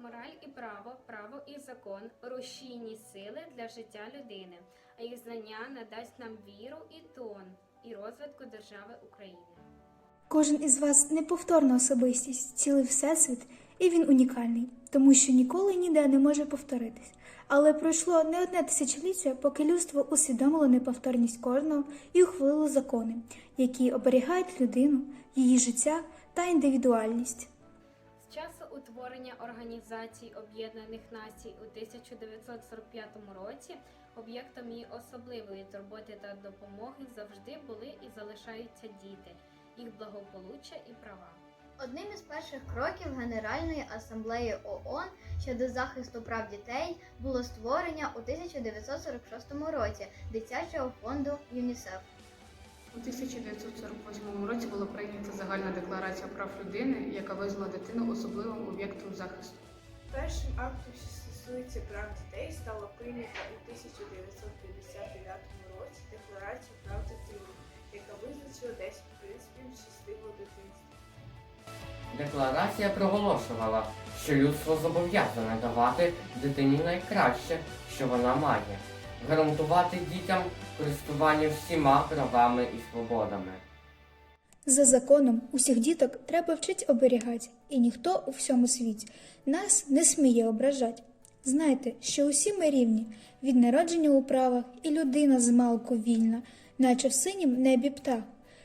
Мораль і право, право і закон рушійні сили для життя людини, а їх знання надасть нам віру і тон і розвитку держави України. Кожен із вас неповторна особистість, цілий всесвіт, і він унікальний, тому що ніколи ніде не може повторитись. Але пройшло не одне тисячоліття, поки людство усвідомило неповторність кожного і ухвалило закони, які оберігають людину, її життя та індивідуальність. З часу утворення Організації Об'єднаних Націй у 1945 році об'єктом її особливої турботи та допомоги завжди були і залишаються діти, їх благополуччя і права. Одним із перших кроків Генеральної асамблеї ООН щодо захисту прав дітей було створення у 1946 році дитячого фонду ЮНІСЕФ. У 1948 році була прийнята загальна декларація прав людини, яка визнала дитину особливим об'єктом захисту. Першим актом, що стосується прав дітей, стала прийнята у 1959 році Декларація прав дитини, яка визначила 10 принципів щасливого дитинства. Декларація проголошувала, що людство зобов'язане давати дитині найкраще, що вона має, гарантувати дітям користування всіма правами і свободами. За законом усіх діток треба вчить оберігати, і ніхто у всьому світі нас не сміє ображати. Знайте, що усі ми рівні від народження у правах, і людина змалку вільна, наче в синім небі птах.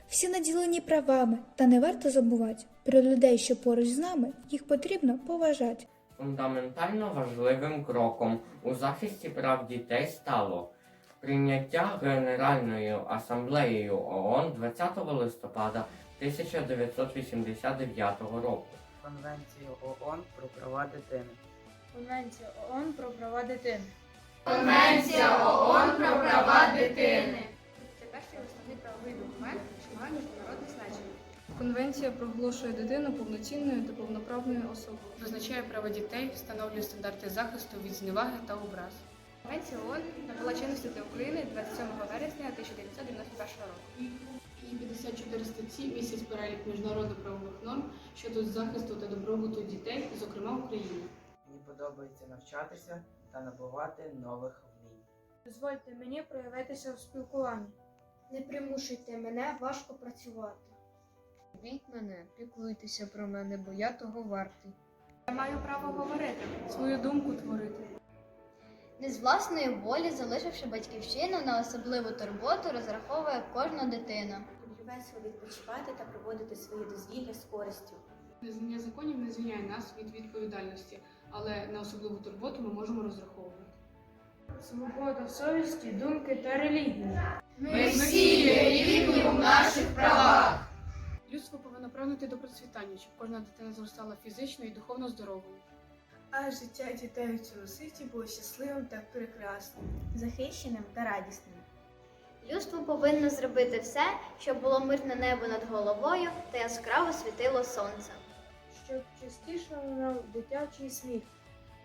Всі наділені правами, та не варто забувати про людей, що поруч з нами, їх потрібно поважати. Фундаментально важливим кроком у захисті прав дітей стало прийняття Генеральною асамблеєю ООН 20 листопада 1989 року. Конвенцію ООН про права дитини. Конвенція ООН про права дитини. Конвенція ООН про права дитини. Це перший основний правовий документ, що має. Конвенція проголошує дитину повноцінною та повноправною особою. Визначає права дітей, встановлює стандарти захисту від зневаги та образ. Конвенція ООН набула чинності для України 27 вересня 1991 року. Її 54 статті містять перелік міжнародно-правових норм щодо захисту та добробуту дітей, зокрема України. Мені подобається навчатися та набувати нових вмінь. Дозвольте мені проявитися в спілкуванні. Не примушуйте мене важко працювати. Любіть мене, піклуйтеся про мене, бо я того вартий. Я маю право говорити, свою думку творити. Не з власної волі, залишивши батьківщину на особливу турботу, розраховує кожна дитина. Весело відпочивати та проводити свої дозвілля з користю. Незнання законів не звільняє нас від відповідальності, але на особливу турботу ми можемо розраховувати. Свобода совісті, думки та релігії. Ми всі рівні у наших правах. Людство повинно прагнути до процвітання, щоб кожна дитина зростала фізично і духовно здоровою. А життя дітей у цьому світі було щасливим та прекрасним, захищеним та радісним. Людство повинно зробити все, щоб було мирне небо над головою та яскраво світило сонце. Щоб частіше лунав дитячий сміх.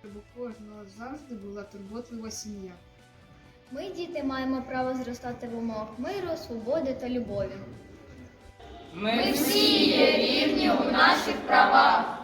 Щоб у кожного завжди була турботлива сім'я. Ми, діти, маємо право зростати в умовах миру, свободи та любові. Ми всі є рівні у наших правах.